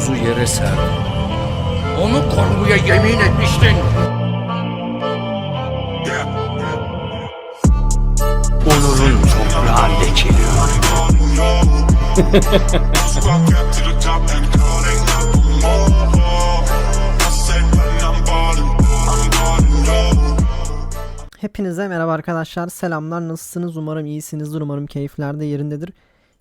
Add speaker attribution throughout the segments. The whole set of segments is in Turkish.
Speaker 1: omuzu yere serdi. Onu korumaya yemin etmiştin. Onurun toprağı lekeliyor.
Speaker 2: Hepinize merhaba arkadaşlar. Selamlar. Nasılsınız? Umarım iyisinizdir. Umarım keyifler de yerindedir.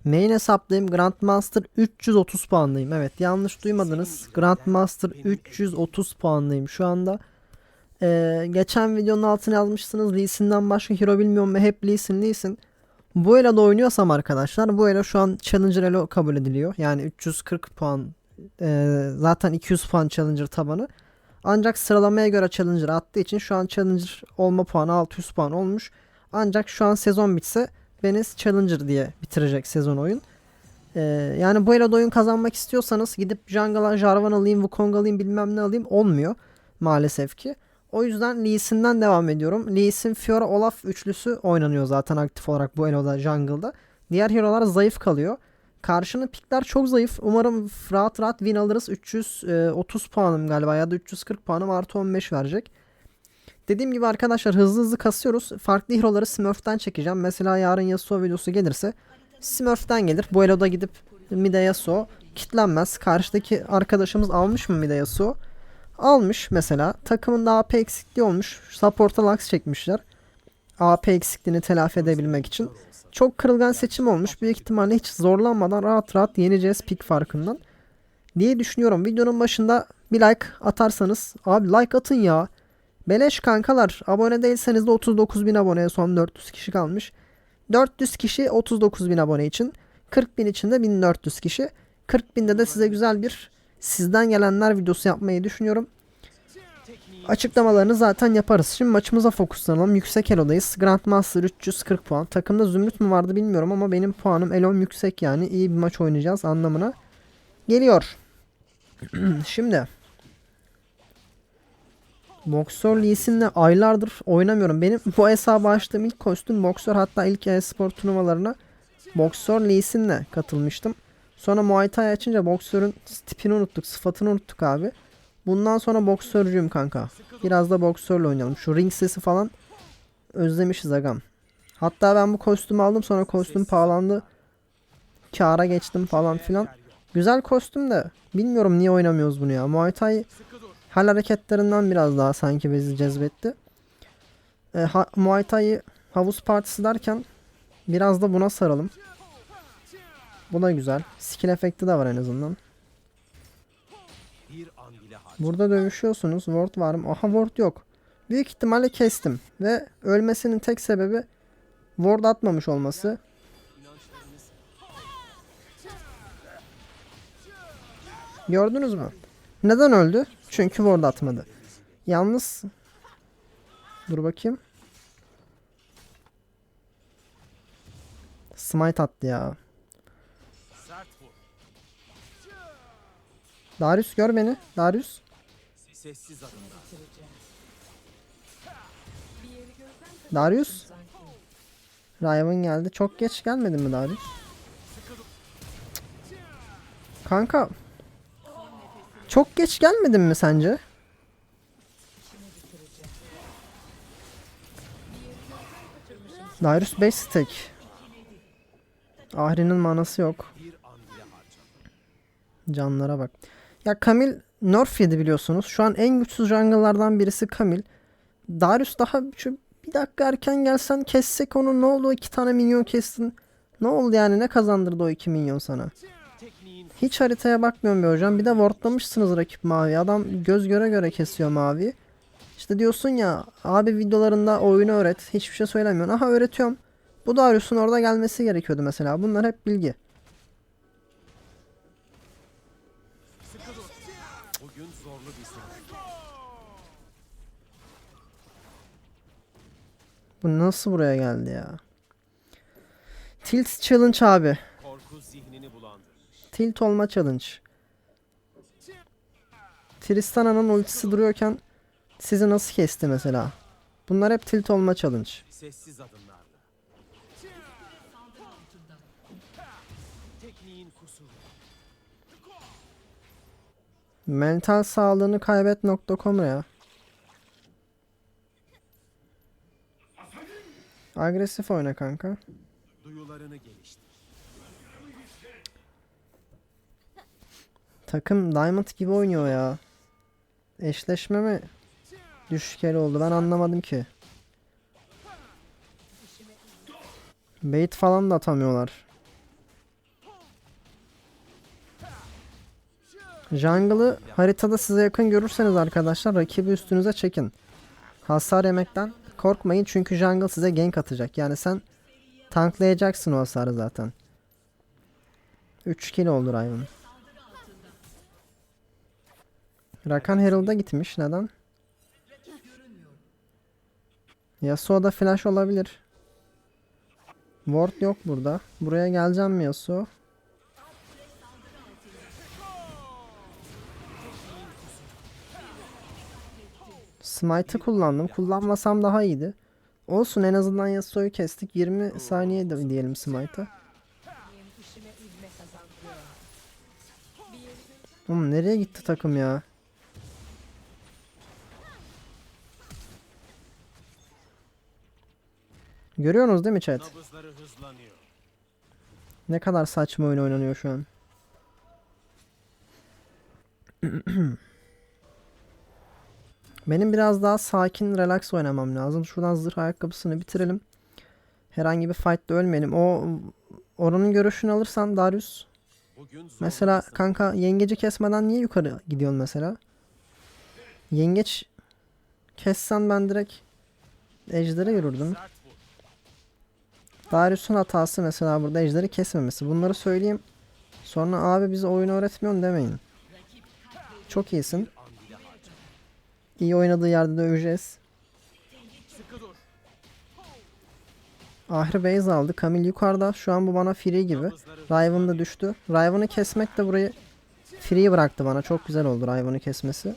Speaker 2: Main hesaptayım. Grandmaster 330 puandayım. Evet yanlış duymadınız. Grandmaster 330 puandayım şu anda. Ee, geçen videonun altına yazmışsınız. Lee Sin'den başka hero bilmiyorum ve hep Lee Sin Lee Sin. Bu Elo'da oynuyorsam arkadaşlar bu Elo şu an Challenger Elo kabul ediliyor. Yani 340 puan e, zaten 200 puan Challenger tabanı. Ancak sıralamaya göre Challenger attığı için şu an Challenger olma puanı 600 puan olmuş. Ancak şu an sezon bitse beni Challenger diye bitirecek sezon oyun. Ee, yani bu Elo'da oyun kazanmak istiyorsanız gidip Jungle'a Jarvan alayım, Wukong alayım bilmem ne alayım olmuyor maalesef ki. O yüzden Lee Sin'den devam ediyorum. Lee Sin, Fiora, Olaf üçlüsü oynanıyor zaten aktif olarak bu Elo'da Jungle'da. Diğer hero'lar zayıf kalıyor. Karşının pikler çok zayıf. Umarım rahat rahat win alırız. 330 puanım galiba ya da 340 puanım artı 15 verecek. Dediğim gibi arkadaşlar hızlı hızlı kasıyoruz. Farklı hero'ları Smurf'ten çekeceğim. Mesela yarın Yasuo videosu gelirse Smurf'ten gelir. Bu Elo'da gidip Mide Yasuo kitlenmez. Karşıdaki arkadaşımız almış mı Mide Yasuo? Almış mesela. Takımında AP eksikliği olmuş. Support'a Lux çekmişler. AP eksikliğini telafi edebilmek için. Çok kırılgan seçim olmuş. Büyük ihtimalle hiç zorlanmadan rahat rahat yeneceğiz pik farkından. Diye düşünüyorum. Videonun başında bir like atarsanız. Abi like atın ya. Beleş kankalar. Abone değilseniz de 39 bin aboneye son 400 kişi kalmış. 400 kişi 39 bin abone için. 40 bin için de 1400 kişi. 40 binde de size güzel bir sizden gelenler videosu yapmayı düşünüyorum. Açıklamalarını zaten yaparız. Şimdi maçımıza fokuslanalım. Yüksek Elo'dayız. Grandmaster 340 puan. Takımda Zümrüt mü vardı bilmiyorum ama benim puanım Elon yüksek yani. iyi bir maç oynayacağız anlamına. Geliyor. Şimdi. Boksör Lee Sin'le aylardır oynamıyorum. Benim bu hesabı açtığım ilk kostüm Boksör hatta ilk e-spor turnuvalarına Boksör Lee Sin'le katılmıştım. Sonra Muay Thai açınca boksörün tipini unuttuk, sıfatını unuttuk abi. Bundan sonra boksörcüyüm kanka. Biraz da boksörle oynayalım. Şu ring sesi falan özlemişiz agam. Hatta ben bu kostümü aldım sonra kostüm pahalandı. Kâra geçtim falan filan. Güzel kostüm de bilmiyorum niye oynamıyoruz bunu ya. Muay Thai hal hareketlerinden biraz daha sanki bizi cezbetti. E, ha, Muay Thai havuz partisi derken biraz da buna saralım. Bu da güzel. Skill efekti de var en azından. Burada dövüşüyorsunuz. Ward var mı? Aha ward yok. Büyük ihtimalle kestim. Ve ölmesinin tek sebebi ward atmamış olması. Gördünüz mü? Neden öldü? Çünkü ward atmadı. Yalnız Dur bakayım. Smite attı ya. Darius gör beni. Darius. Darius. Riven geldi. Çok geç gelmedin mi Darius? Kanka. Çok geç gelmedin mi sence? Darius 5 stack. Ahri'nin manası yok. Canlara bak. Ya Kamil nerf yedi biliyorsunuz. Şu an en güçsüz jungle'lardan birisi Kamil. Darius daha şu bir dakika erken gelsen kessek onu ne oldu iki tane minyon kestin. Ne oldu yani ne kazandırdı o iki minyon sana? Hiç haritaya bakmıyorum be hocam. Bir de wardlamışsınız rakip mavi. Adam göz göre göre kesiyor mavi. İşte diyorsun ya abi videolarında oyunu öğret. Hiçbir şey söylemiyorsun. Aha öğretiyorum. Bu Darius'un orada gelmesi gerekiyordu mesela. Bunlar hep bilgi. Bu nasıl buraya geldi ya? Tilt challenge abi. Tilt olma challenge. Tristana'nın ultisi duruyorken sizi nasıl kesti mesela? Bunlar hep tilt olma challenge. Mental sağlığını kaybet.com ya. Agresif oyna kanka.
Speaker 3: Duyularını geliştir.
Speaker 2: Takım Diamond gibi oynuyor ya. Eşleşme mi düşük el oldu ben anlamadım ki. Bait falan da atamıyorlar. Jungle'ı haritada size yakın görürseniz arkadaşlar rakibi üstünüze çekin. Hasar yemekten korkmayın çünkü jungle size gank atacak. Yani sen tanklayacaksın o hasarı zaten. 3 kill oldu Riven. Rakan Herald'a gitmiş. Neden? Yasuo'da flash olabilir. Ward yok burada. Buraya geleceğim mi Yasuo? Smite'ı kullandım. Kullanmasam daha iyiydi. Olsun en azından Yasuo'yu kestik. 20 saniye diyelim Smite'a. Oğlum nereye gitti takım ya? Görüyorsunuz değil mi chat? Ne kadar saçma oyun oynanıyor şu an. Benim biraz daha sakin, relax oynamam lazım. Şuradan zırh ayakkabısını bitirelim. Herhangi bir fight'ta ölmeyelim. O oranın görüşünü alırsan Darius. Mesela kanka yengeci kesmeden niye yukarı gidiyorsun mesela? Yengeç kessen ben direkt ejderi yürürdüm. Darius'un hatası mesela burada ejderi kesmemesi. Bunları söyleyeyim. Sonra abi bize oyun öğretmiyorsun demeyin. Çok iyisin. İyi oynadığı yerde de öveceğiz. Ahri base aldı. Kamil yukarıda. Şu an bu bana free gibi. Riven da düştü. Riven'ı kesmek de burayı free bıraktı bana. Çok güzel oldu Riven'ı kesmesi.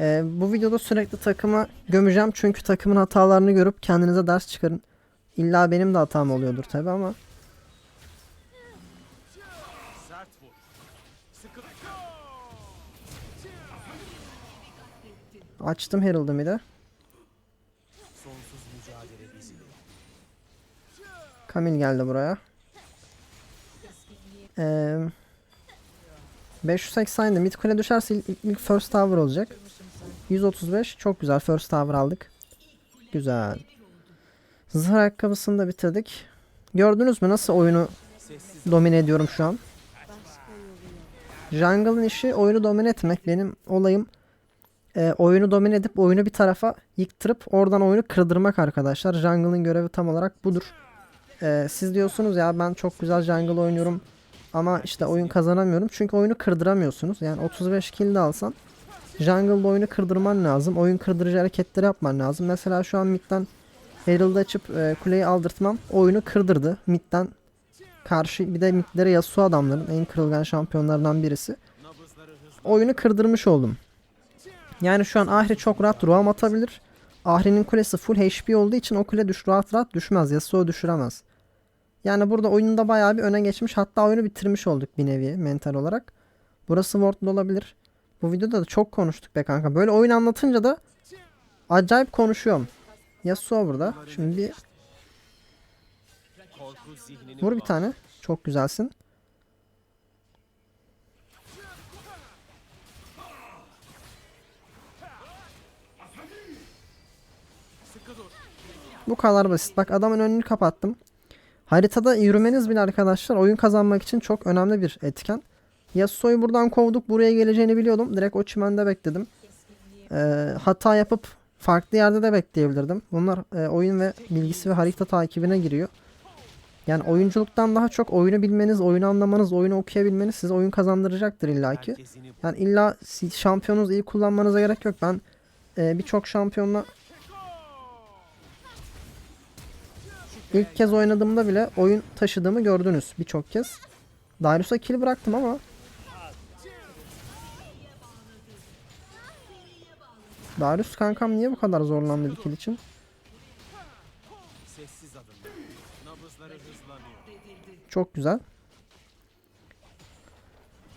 Speaker 2: Ee, bu videoda sürekli takıma gömeceğim. Çünkü takımın hatalarını görüp kendinize ders çıkarın. İlla benim de hatam oluyordur tabi ama. Açtım Herald'ı bir de.
Speaker 3: Sonsuz mücadele bizim.
Speaker 2: Kamil geldi buraya. Ee, 580 'di. Mid kule düşerse ilk, ilk first tower olacak. 135 çok güzel first tower aldık. Güzel. Zırh ayakkabısını da bitirdik. Gördünüz mü nasıl oyunu domine ediyorum şu an? Jungle'ın işi oyunu domine etmek. Benim olayım e, oyunu domine edip oyunu bir tarafa yıktırıp oradan oyunu kırdırmak arkadaşlar. Jungle'ın görevi tam olarak budur. E, siz diyorsunuz ya ben çok güzel jungle oynuyorum ama işte oyun kazanamıyorum. Çünkü oyunu kırdıramıyorsunuz. Yani 35 kill de alsan jungle'da oyunu kırdırman lazım. Oyun kırdırıcı hareketleri yapman lazım. Mesela şu an midden Herald'ı açıp e, kuleyi aldırtmam oyunu kırdırdı. Midden karşı bir de midlere Yasuo adamların en kırılgan şampiyonlardan birisi. Oyunu kırdırmış oldum. Yani şu an Ahri çok rahat roam atabilir. Ahri'nin kulesi full HP olduğu için o kule düş rahat rahat düşmez. Yasuo düşüremez. Yani burada oyunda bayağı bir öne geçmiş. Hatta oyunu bitirmiş olduk bir nevi mental olarak. Burası Ward'da olabilir. Bu videoda da çok konuştuk be kanka. Böyle oyun anlatınca da acayip konuşuyorum. Yasuo burada. Şimdi bir vur bir tane. Çok güzelsin. Bu kadar basit. Bak adamın önünü kapattım. Haritada yürümeniz bile arkadaşlar oyun kazanmak için çok önemli bir etken. Yasuo'yu buradan kovduk. Buraya geleceğini biliyordum. Direkt o çimende bekledim. Ee, hata yapıp farklı yerde de bekleyebilirdim. Bunlar e, oyun ve bilgisi ve harita takibine giriyor. Yani oyunculuktan daha çok oyunu bilmeniz, oyunu anlamanız, oyunu okuyabilmeniz size oyun kazandıracaktır illaki. Yani illa şampiyonunuzu iyi kullanmanıza gerek yok. Ben e, birçok şampiyonla ilk kez oynadığımda bile oyun taşıdığımı gördünüz birçok kez. Darius'a kill bıraktım ama Darius kankam niye bu kadar zorlandı bir kill için? Çok güzel.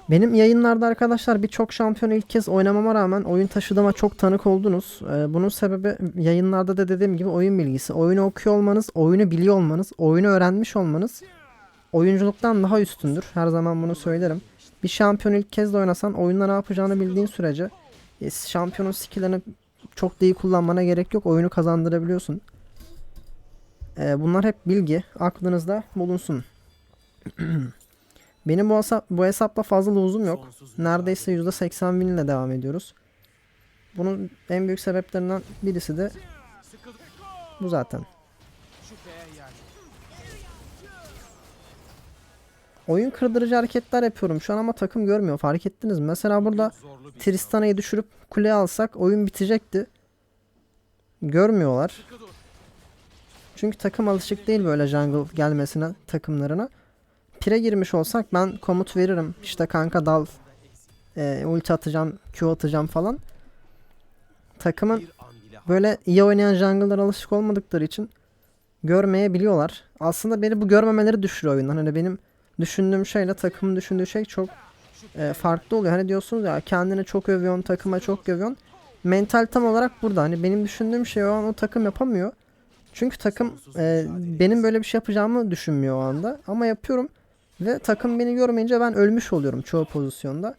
Speaker 2: Benim yayınlarda arkadaşlar birçok şampiyonu ilk kez oynamama rağmen oyun taşıdığıma çok tanık oldunuz. Ee, bunun sebebi yayınlarda da dediğim gibi oyun bilgisi. Oyunu okuyor olmanız, oyunu biliyor olmanız, oyunu öğrenmiş olmanız oyunculuktan daha üstündür. Her zaman bunu söylerim. Bir şampiyon ilk kez de oynasan oyunda ne yapacağını bildiğin sürece şampiyonun skill'lerini çok da iyi kullanmana gerek yok. Oyunu kazandırabiliyorsun. Ee, bunlar hep bilgi. Aklınızda bulunsun. Benim bu, hesap, bu hesapla fazla luzum yok. Neredeyse %80 bin ile devam ediyoruz. Bunun en büyük sebeplerinden birisi de bu zaten. Oyun kırdırıcı hareketler yapıyorum şu an ama takım görmüyor. Fark ettiniz mi? Mesela burada Tristana'yı düşürüp kuleye alsak oyun bitecekti. Görmüyorlar. Çünkü takım alışık değil böyle jungle gelmesine takımlarına. Pire girmiş olsak ben komut veririm. İşte kanka dal. E, ulti atacağım, Q atacağım falan. Takımın böyle iyi oynayan jungle'lar alışık olmadıkları için görmeyebiliyorlar. Aslında beni bu görmemeleri düşürüyor oyundan. Hani benim düşündüğüm şeyle takımın düşündüğü şey çok e, farklı oluyor. Hani diyorsunuz ya kendini çok övüyorsun, takıma çok övüyorsun. Mental tam olarak burada. Hani benim düşündüğüm şey o an o takım yapamıyor. Çünkü takım e, benim böyle bir şey yapacağımı düşünmüyor o anda. Ama yapıyorum. Ve takım beni görmeyince ben ölmüş oluyorum çoğu pozisyonda.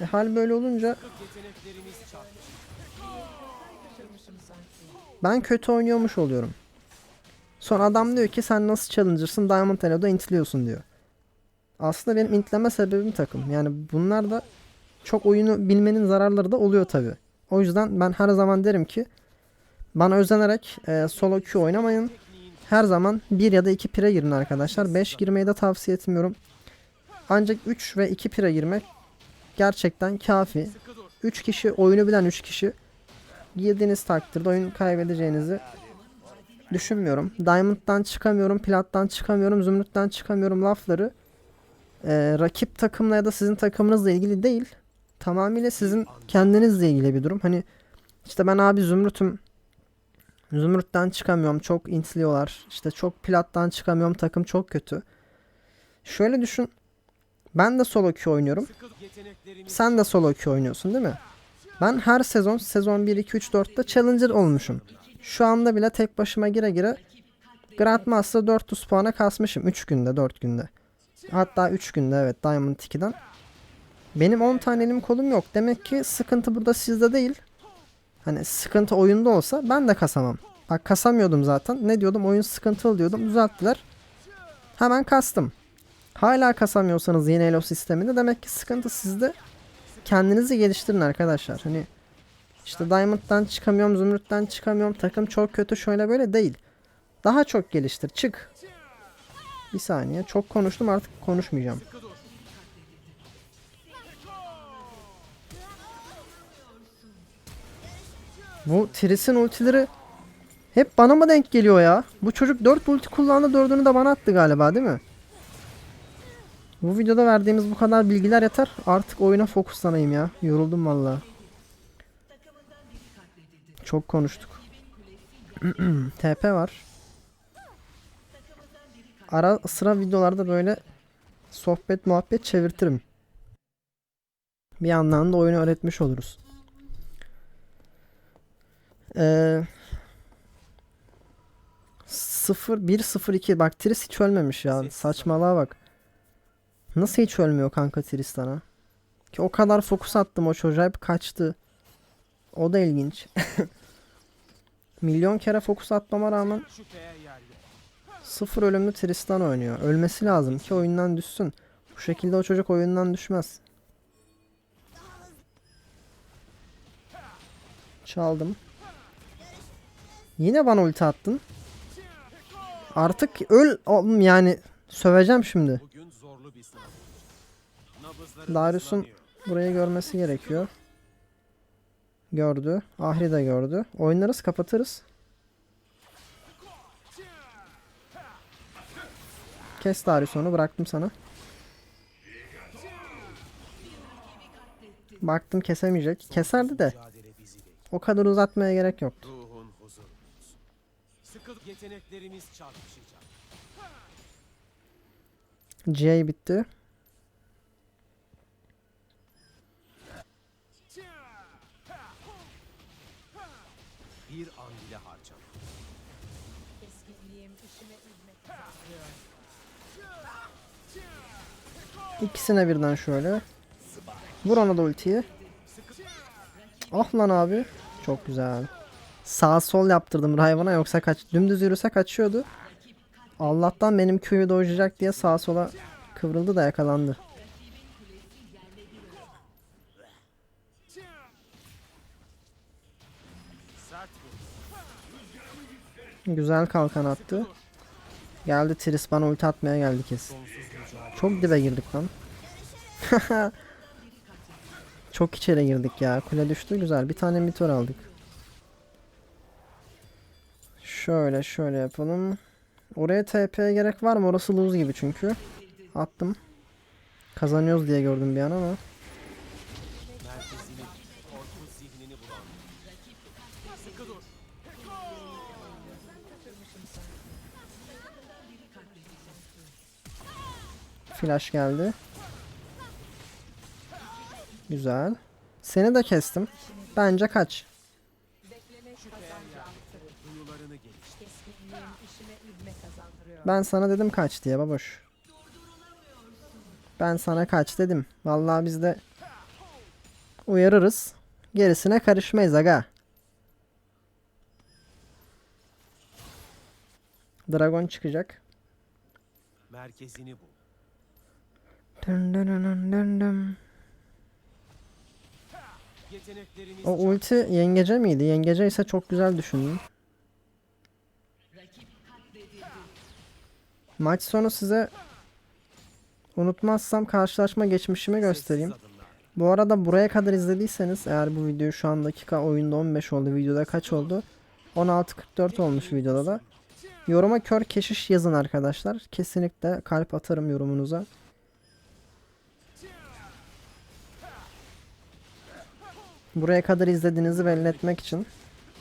Speaker 2: E, hal böyle olunca ben kötü oynuyormuş oluyorum. Sonra adam diyor ki sen nasıl challenger'sın Diamond Elo'da intliyorsun diyor. Aslında benim intleme sebebim takım. Yani bunlar da çok oyunu bilmenin zararları da oluyor tabi. O yüzden ben her zaman derim ki bana özenerek e, solo queue oynamayın. Her zaman 1 ya da 2 pire girin arkadaşlar. 5 girmeyi de tavsiye etmiyorum. Ancak 3 ve 2 pire girmek gerçekten kafi.
Speaker 3: Sıkı dur.
Speaker 2: 3 kişi oyunu bilen 3 kişi girdiğiniz takdirde oyun kaybedeceğinizi düşünmüyorum. Diamond'dan çıkamıyorum, Plat'tan çıkamıyorum, Zümrüt'ten çıkamıyorum lafları eee, rakip takımla ya da sizin takımınızla ilgili değil. Tamamıyla sizin kendinizle ilgili bir durum. Hani işte ben abi Zümrüt'üm Zümrüt'ten çıkamıyorum. Çok intliyorlar. İşte çok Plat'tan çıkamıyorum. Takım çok kötü. Şöyle düşün. Ben de solo queue oynuyorum. Sen de solo queue oynuyorsun değil mi? Ben her sezon sezon 1 2 3 4'te challenger olmuşum. Şu anda bile tek başıma gire gire Grandmaster 400 puana kasmışım 3 günde 4 günde. Hatta 3 günde evet Diamond 2'den. Benim 10 tane elim kolum yok. Demek ki sıkıntı burada sizde değil. Hani sıkıntı oyunda olsa ben de kasamam. Bak kasamıyordum zaten. Ne diyordum? Oyun sıkıntılı diyordum. Düzelttiler. Hemen kastım. Hala kasamıyorsanız yeni Elo sisteminde demek ki sıkıntı sizde. Kendinizi geliştirin arkadaşlar. Hani işte Diamond'dan çıkamıyorum, Zümrüt'ten çıkamıyorum. Takım çok kötü şöyle böyle değil. Daha çok geliştir. Çık. Bir saniye. Çok konuştum artık konuşmayacağım. Bu Tris'in ultileri hep bana mı denk geliyor ya? Bu çocuk 4 ulti kullandı 4'ünü de bana attı galiba değil mi? Bu videoda verdiğimiz bu kadar bilgiler yeter. Artık oyuna fokuslanayım ya. Yoruldum valla. Çok konuştuk. TP var. Ara sıra videolarda böyle sohbet muhabbet çevirtirim. Bir yandan da oyunu öğretmiş oluruz. Ee, 0 1 0 2 bak Tris hiç ölmemiş ya. Saçmalığa bak. Nasıl hiç ölmüyor kanka Tristan'a? Ki o kadar fokus attım o çocuğa hep kaçtı. O da ilginç. Milyon kere fokus atmama rağmen sıfır ölümlü Tristan oynuyor. Ölmesi lazım ki oyundan düşsün. Bu şekilde o çocuk oyundan düşmez. Çaldım. Yine bana ulti attın. Artık öl oğlum yani söveceğim şimdi. Darius'un burayı görmesi gerekiyor. Gördü. Ahri de gördü. Oynarız kapatırız. Kes Darius onu bıraktım sana. Baktım kesemeyecek. Keserdi de o kadar uzatmaya gerek yoktu. GA bitti. İkisine birden şöyle. Vur ona da ultiyi. Ah lan abi. Çok güzel. Sağ sol yaptırdım hayvana yoksa kaç dümdüz yürüse kaçıyordu. Allah'tan benim köyü dojacak diye sağa sola kıvrıldı da yakalandı. Güzel kalkan attı. Geldi Tris bana ulti atmaya geldi kesin. Çok dibe girdik lan. Çok içeri girdik ya. Kule düştü güzel. Bir tane mitor aldık. Şöyle şöyle yapalım. Oraya TP'ye gerek var mı? Orası lose gibi çünkü. Attım. Kazanıyoruz diye gördüm bir an ama. Flash geldi. Güzel. Seni de kestim. Bence kaç. Ben sana dedim kaç diye baboş. Ben sana kaç dedim. Vallahi biz de uyarırız. Gerisine karışmayız aga. Dragon çıkacak.
Speaker 3: Merkezini bul.
Speaker 2: O ulti yengece miydi? Yengece ise çok güzel düşündüm. Maç sonu size unutmazsam karşılaşma geçmişimi göstereyim. Bu arada buraya kadar izlediyseniz eğer bu video şu an dakika oyunda 15 oldu videoda kaç oldu? 16.44 olmuş videoda da. Yoruma kör keşiş yazın arkadaşlar. Kesinlikle kalp atarım yorumunuza. Buraya kadar izlediğinizi belli etmek için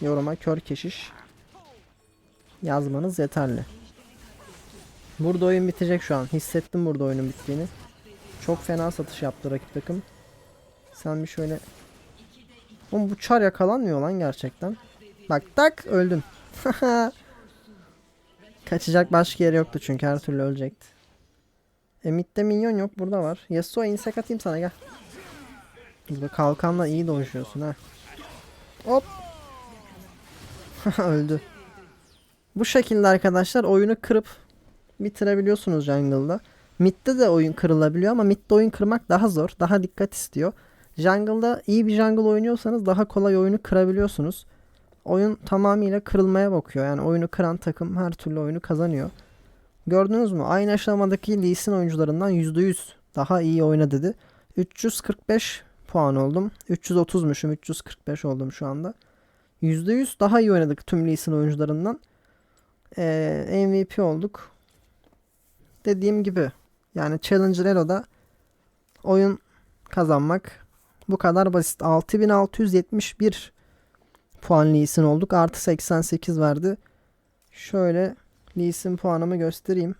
Speaker 2: yoruma kör keşiş yazmanız yeterli. Burada oyun bitecek şu an. Hissettim burada oyunun bittiğini. Çok fena satış yaptı rakip takım. Sen bir şöyle... Oğlum bu çar yakalanmıyor lan gerçekten. Bak tak öldün. Kaçacak başka yeri yoktu çünkü her türlü ölecekti. E minyon yok burada var. Yasuo insek atayım sana gel. Burada kalkanla iyi dolaşıyorsun ha. Hop. Öldü. Bu şekilde arkadaşlar oyunu kırıp bitirebiliyorsunuz jungle'da. Mid'de de oyun kırılabiliyor ama mid'de oyun kırmak daha zor. Daha dikkat istiyor. Jungle'da iyi bir jungle oynuyorsanız daha kolay oyunu kırabiliyorsunuz. Oyun tamamıyla kırılmaya bakıyor. Yani oyunu kıran takım her türlü oyunu kazanıyor. Gördünüz mü? Aynı aşamadaki Lee Sin oyuncularından %100 daha iyi oyna dedi. 345 puan oldum. 330'muşum. 345 oldum şu anda. %100 daha iyi oynadık tüm Lee Sin oyuncularından. Ee, MVP olduk. Dediğim gibi yani Challenger Elo'da oyun kazanmak bu kadar basit. 6671 puan Lee Sin olduk. Artı 88 verdi. Şöyle Lee Sin puanımı göstereyim.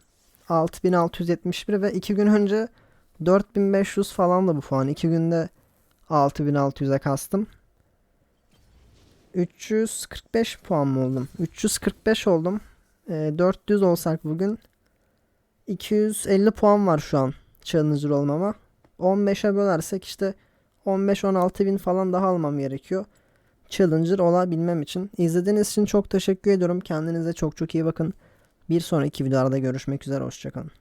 Speaker 2: 6671 ve 2 gün önce 4500 falan da bu puan. 2 günde 6600'e kastım. 345 puan mı oldum? 345 oldum. Ee, e, 400 olsak bugün 250 puan var şu an challenger olmama. 15'e bölersek işte 15-16 bin falan daha almam gerekiyor. Challenger olabilmem için. İzlediğiniz için çok teşekkür ediyorum. Kendinize çok çok iyi bakın. Bir sonraki videoda görüşmek üzere. Hoşçakalın.